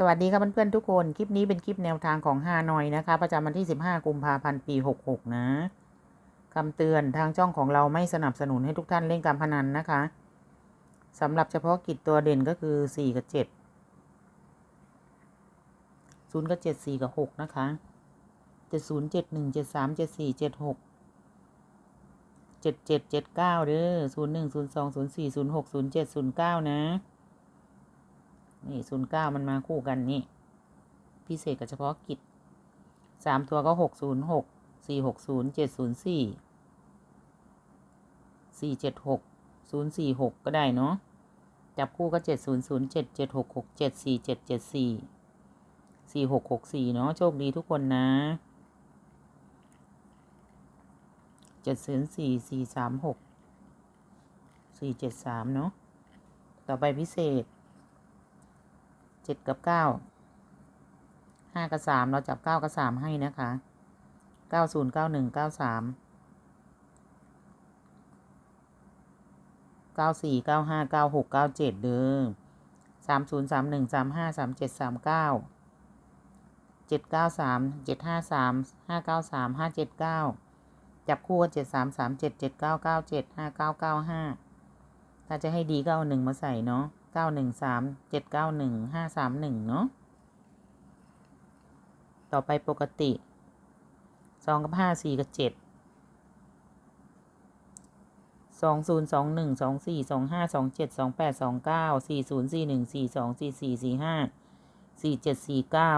สวัสดีครับเพื่อนๆทุกคน คลิปนี้เป็นคลิปแนวทางของฮานอยนะคะ ประจำวันที่ 15 กุมภาพันธ์ ปี 66 นะคำเตือนทางช่องของเราไม่สนับสนุนให้ทุกท่านเล่นการพนันนะคะสำหรับเฉพาะกิจตัวเด่นก็คือ 4 กับ 7 0 กับ 7 4 กับ 6 นะคะ 70 71 73 74 76 77 79เด้อ01 02 04 06 07 09 นะ นี่ศูนย์เก้ามันมาคู่กันนี่ พิเศษกับเฉพาะกิจสามตัวก็หกศูนย์หกสี่หกศูนย์เจ็ดศูนย์สี่สี่เจ็ดหกศูนย์สี่หกก็ได้เนาะจับคู่ก็เจ็ดศูนย์ศูนย์เจ็ดเจ็ดหกหกเจ็ดสี่เจ็ดเจ็ดสี่สี่หกหกสี่เนาะโชคดีทุกคนนะเจ็ดศูนย์สี่สี่สามหกสี่เจ็ดสามเนาะต่อไปพิเศษ เจ็ดกับเก้าห้ากับสามเราจับเก้ากับสามให้นะคะเก้าศูนย์เก้าหนึ่งเก้าสามเก้าสี่เก้าห้าเก้าหกเก้าเจ็ดเด้อสามศูนย์สามหนึ่งสามห้าสามเจ็ดสามเก้าเจ็ดเก้าสามเจ็ดห้าสามห้าเก้าสามห้าเจ็ดเก้าจับคู่เจ็ดสามสามเจ็ดเจ็ดเก้าเก้าเจ็ดห้าเก้าเก้าห้าถ้าจะให้ดีก็เอาหนึ่งมาใส่เนาะ เก้าหนึ่งสามเจ็ดเก้าหนึ่งห้าสามหนึ่งเนาะต่อไปปกติสองกับห้าสี่กับเจ็ดสองศูนย์สองหนึ่งสองสี่สองห้าสองเจ็ดสองแปดสองเก้าสี่ศูนย์สี่หนึ่งสี่สองสี่สี่สี่ห้าสี่เจ็ดสี่เก้า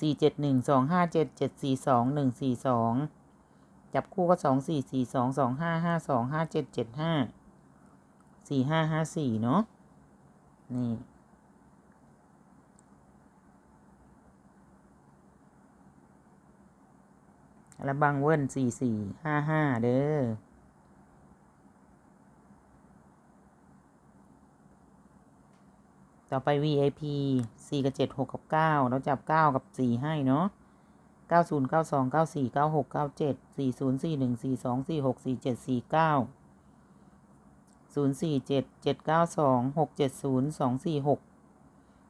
สี่เจ็ดหนึ่งสองห้าเจ็ดเจ็ดสี่สองหนึ่งสี่สองจับคู่ก็สองสี่สี่สองสองห้าห้าสองห้าเจ็ดเจ็ดห้า สี่ห้าห้าสี่เนาะนี่ระบังเวิ้นสี่สี่ห้าห้าเด้อต่อไป VIP สี่กับเจ็ดหกกับเก้าเราจับเก้ากับสี่ให้เนาะเก้าศูนย์เก้าสอ งเก้าสี่เก้าหกเก้าเจ็ดสี่ศูนย์สี่หนึ่งสี่สองสี่หกสี่เจ็ดสี่เก้าศูนย์สี่เจ็ดเจ็ดเก้าสองหกเจ็ดศูนย์สองสี่หก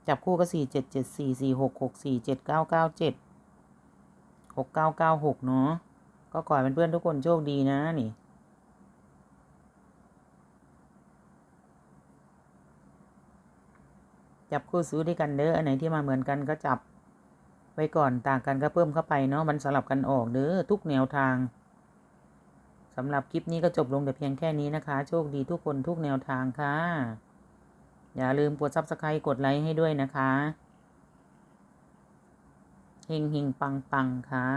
จับคู่ก็สี่เจ็ดเจ็ดสี่สี่หกหกสี่เจ็ดเก้าเก้าเจ็ดหกเก้าเก้าหกเนาะก็ขอให้เพื่อนๆทุกคนโชคดีนะนี่จับคู่ซื้อด้วยกันเด้อ อันไหนที่มาเหมือนกันก็จับไว้ก่อนต่างกันก็เพิ่มเข้าไปเนาะ มันสลับกันออกเด้อทุกแนวทาง สำหรับคลิปนี้ก็จบลงแต่เพียงแค่นี้นะคะ โชคดีทุกคนทุกแนวทางค่ะ อย่าลืมกดซับสไครต์กดไลค์ให้ด้วยนะคะ เฮงเฮงปังปังค่ะ